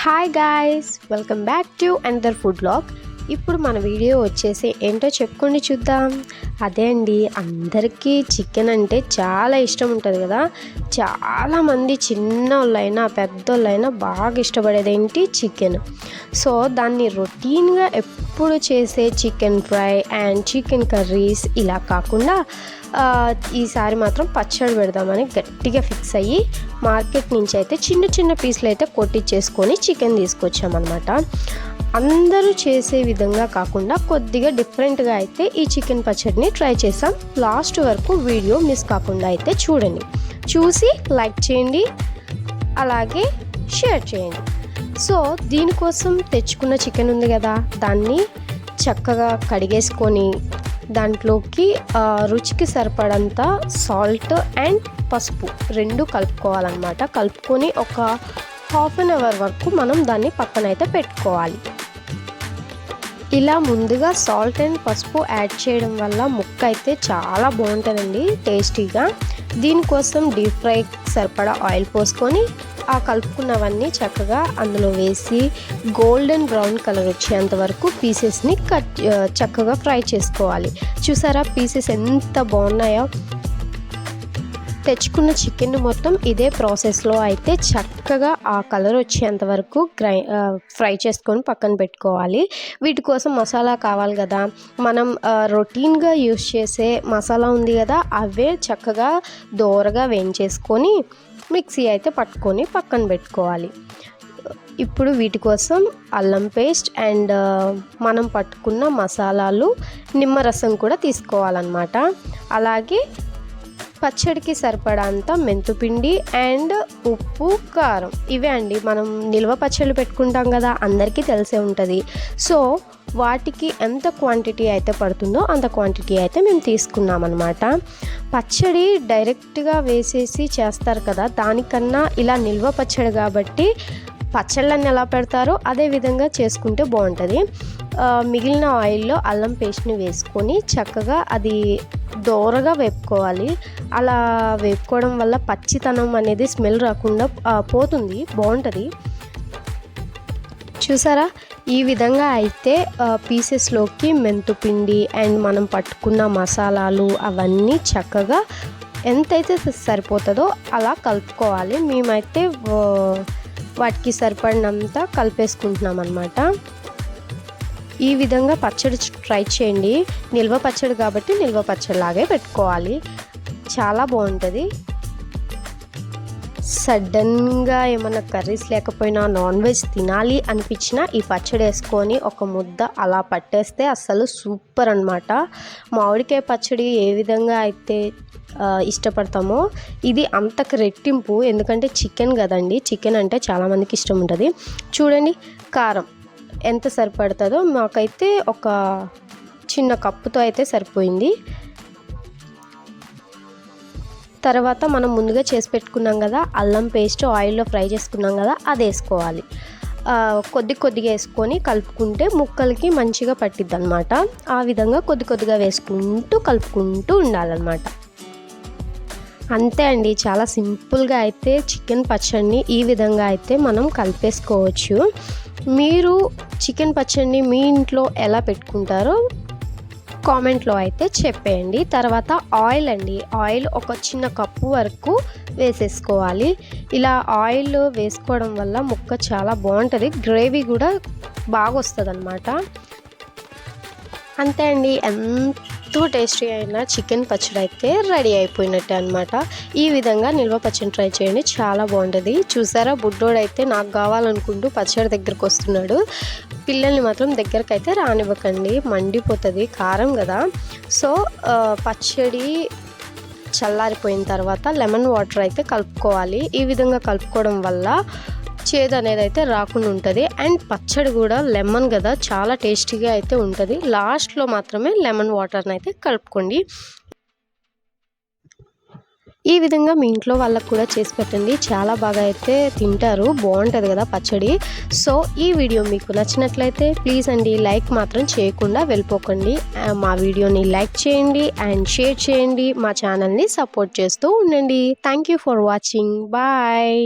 Hi guys welcome back to another food blog ఇప్పుడు మన video వచ్చేసి ఏంటో చెప్పుకొని చూద్దాం. అదే అండి అందరికీ చికెన్ అంటే చాలా ఇష్టం ఉంటుంది కదా. చాలామంది చిన్న వాళ్ళైనా పెద్దోళ్ళైనా బాగా ఇష్టపడేది ఏంటి చికెన్ సో దాన్ని రొటీన్గా ఎప్పుడు చేసే chicken fry and chicken curries ఇలా కాకుండా ఈసారి మాత్రం పచ్చడి పెడదామని గట్టిగా ఫిక్స్ అయ్యి మార్కెట్ నుంచి అయితే చిన్న చిన్న పీసులు అయితే కొట్టించేసుకొని చికెన్ తీసుకొచ్చామన్నమాట. అందరూ చేసే విధంగా కాకుండా కొద్దిగా డిఫరెంట్గా అయితే ఈ చికెన్ పచ్చడిని ట్రై చేసాం లాస్ట్ వరకు వీడియో మిస్ కాకుండా అయితే చూడండి. చూసి లైక్ చేయండి అలాగే షేర్ చేయండి. సో దీనికోసం తెచ్చుకున్న చికెన్ ఉంది కదా దాన్ని చక్కగా కడిగేసుకొని దాంట్లోకి రుచికి సరిపడంత సాల్ట్ అండ్ పసుపు రెండు కలుపుకోవాలన్నమాట. కలుపుకొని ఒక హాఫ్ అన్ అవర్ వరకు మనం దాన్ని పక్కనైతే పెట్టుకోవాలి. ఇలా ముందుగా సాల్ట్ అండ్ పసుపు యాడ్ చేయడం వల్ల ముక్క అయితే చాలా బాగుంటుందండి టేస్టీగా దీనికోసం డీప్ ఫ్రై సరిపడా ఆయిల్ పోసుకొని ఆ కలుపుకున్నవన్నీ చక్కగా అందులో వేసి గోల్డెన్ బ్రౌన్ కలర్ వచ్చేంత వరకు పీసెస్ని కట్ చక్కగా ఫ్రై చేసుకోవాలి. చూసారా పీసెస్ ఎంత బాగున్నాయో? తెచ్చుకున్న చికెన్ మొత్తం ఇదే ప్రాసెస్లో అయితే చక్కగా ఆ కలర్ వచ్చేంత వరకు గ్రై ఫ్రై చేసుకొని పక్కన పెట్టుకోవాలి. వీటి కోసం మసాలా కావాలి కదా. మనం రొటీన్గా యూస్ చేసే మసాలా ఉంది కదా అవే చక్కగా దోరగా వేయించేసుకొని మిక్సీ అయితే పట్టుకొని పక్కన పెట్టుకోవాలి. ఇప్పుడు వీటి కోసం అల్లం పేస్ట్ అండ్ మనం పట్టుకున్న మసాలాలు నిమ్మరసం కూడా తీసుకోవాలన్నమాట. అలాగే పచ్చడికి సరిపడంత మెంతుపిండి అండ్ ఉప్పు కారం. ఇవే అండి. మనం నిల్వ పచ్చళ్ళు పెట్టుకుంటాం కదా అందరికీ తెలిసే ఉంటుంది. సో వాటికి ఎంత క్వాంటిటీ అయితే పడుతుందో అంత క్వాంటిటీ అయితే మేము తీసుకున్నాం అనమాట పచ్చడి డైరెక్ట్గా వేసేసి చేస్తారు కదా దానికన్నా ఇలా నిల్వ పచ్చడి కాబట్టి పచ్చళ్ళని ఎలా పెడతారో అదే విధంగా చేసుకుంటే బాగుంటుంది. మిగిలిన ఆయిల్లో అల్లం పేస్ట్ని వేసుకొని చక్కగా అది దోరగా వేపుకోవాలి. అలా వేపుకోవడం వల్ల పచ్చితనం అనేది స్మెల్ రాకుండా పోతుంది. బాగుంటుంది. చూసారా? ఈ విధంగా అయితే పీసెస్లోకి మెంతుపిండి అండ్ మనం పట్టుకున్న మసాలాలు అవన్నీ చక్కగా ఎంతైతే సరిపోతుందో అలా కలుపుకోవాలి. మేమైతే వాటికి సరిపడినంత కలిపేసుకుంటున్నాం అనమాట ఈ విధంగా పచ్చడి ట్రై చేయండి. నిల్వ పచ్చడి కాబట్టి నిల్వ పచ్చడిలాగే పెట్టుకోవాలి. చాలా బాగుంటుంది. సడన్గా ఏమైనా కర్రీస్ లేకపోయినా నాన్ వెజ్ తినాలి అనిపించినా ఈ పచ్చడి వేసుకొని ఒక ముద్ద అలా పట్టేస్తే అసలు సూపర్ అనమాట మామిడికాయ పచ్చడి ఏ విధంగా అయితే ఇష్టపడతామో ఇది అంతకు రెట్టింపు. ఎందుకంటే చికెన్ కదండి. చికెన్ అంటే చాలామందికి ఇష్టం ఉంటుంది. చూడండి కారం. ఎంత సరిపడుతుందో మాకైతే ఒక చిన్న కప్పుతో అయితే సరిపోయింది. తర్వాత మనం ముందుగా చేసి పెట్టుకున్నాం కదా అల్లం పేస్ట్ ఆయిల్లో ఫ్రై చేసుకున్నాం కదా అది వేసుకోవాలి. కొద్ది కొద్దిగా వేసుకొని కలుపుకుంటే ముక్కలకి మంచిగా పట్టిద్ది అనమాట ఆ విధంగా కొద్ది కొద్దిగా వేసుకుంటూ కలుపుకుంటూ ఉండాలన్నమాట. అంతే అండి చాలా సింపుల్గా అయితే చికెన్ పచ్చడిని ఈ విధంగా అయితే మనం కలిపేసుకోవచ్చు. మీరు చికెన్ పచ్చడిని మీ ఇంట్లో ఎలా పెట్టుకుంటారో కామెంట్లో అయితే చెప్పేయండి. తర్వాత ఆయిల్ అండి. ఆయిల్ ఒక చిన్న కప్పు వరకు వేసేసుకోవాలి. ఇలా ఆయిల్ వేసుకోవడం వల్ల ముక్క చాలా బాగుంటుంది. గ్రేవీ కూడా బాగా వస్తుంది అంతే అండి. ఎంత టేస్టీ అయిన చికెన్ పచ్చడి అయితే రెడీ అయిపోయినట్టే అనమాట ఈ విధంగా నిల్వ పచ్చడి ట్రై చేయండి చాలా బాగుంటుంది. చూసారా బుడ్డోడైతే నాకు కావాలనుకుంటూ పచ్చడి దగ్గరకు వస్తున్నాడు. పిల్లల్ని మాత్రం దగ్గరకు అయితే రానివ్వకండి మండిపోతుంది కారం కదా. సో పచ్చడి చల్లారిపోయిన తర్వాత లెమన్ వాటర్ అయితే కలుపుకోవాలి. ఈ విధంగా కలుపుకోవడం వల్ల చేదు అనేది అయితే రాకుండా ఉంటుంది. అండ్ పచ్చడి కూడా లెమన్ కదా చాలా టేస్టీగా అయితే ఉంటుంది. లాస్ట్లో మాత్రమే లెమన్ వాటర్ని అయితే కలుపుకోండి. ఈ విధంగా మీ ఇంట్లో వాళ్ళకు కూడా చేసి పెట్టండి. చాలా బాగా అయితే తింటారు. బాగుంటుంది కదా పచ్చడి. సో ఈ వీడియో మీకు నచ్చినట్లయితే ప్లీజ్ అండి లైక్ మాత్రం చేయకుండా వెళ్ళిపోకండి. మా వీడియోని లైక్ చేయండి అండ్ షేర్ చేయండి. మా ఛానల్ని సపోర్ట్ చేస్తూ ఉండండి. Thank you for watching. Bye.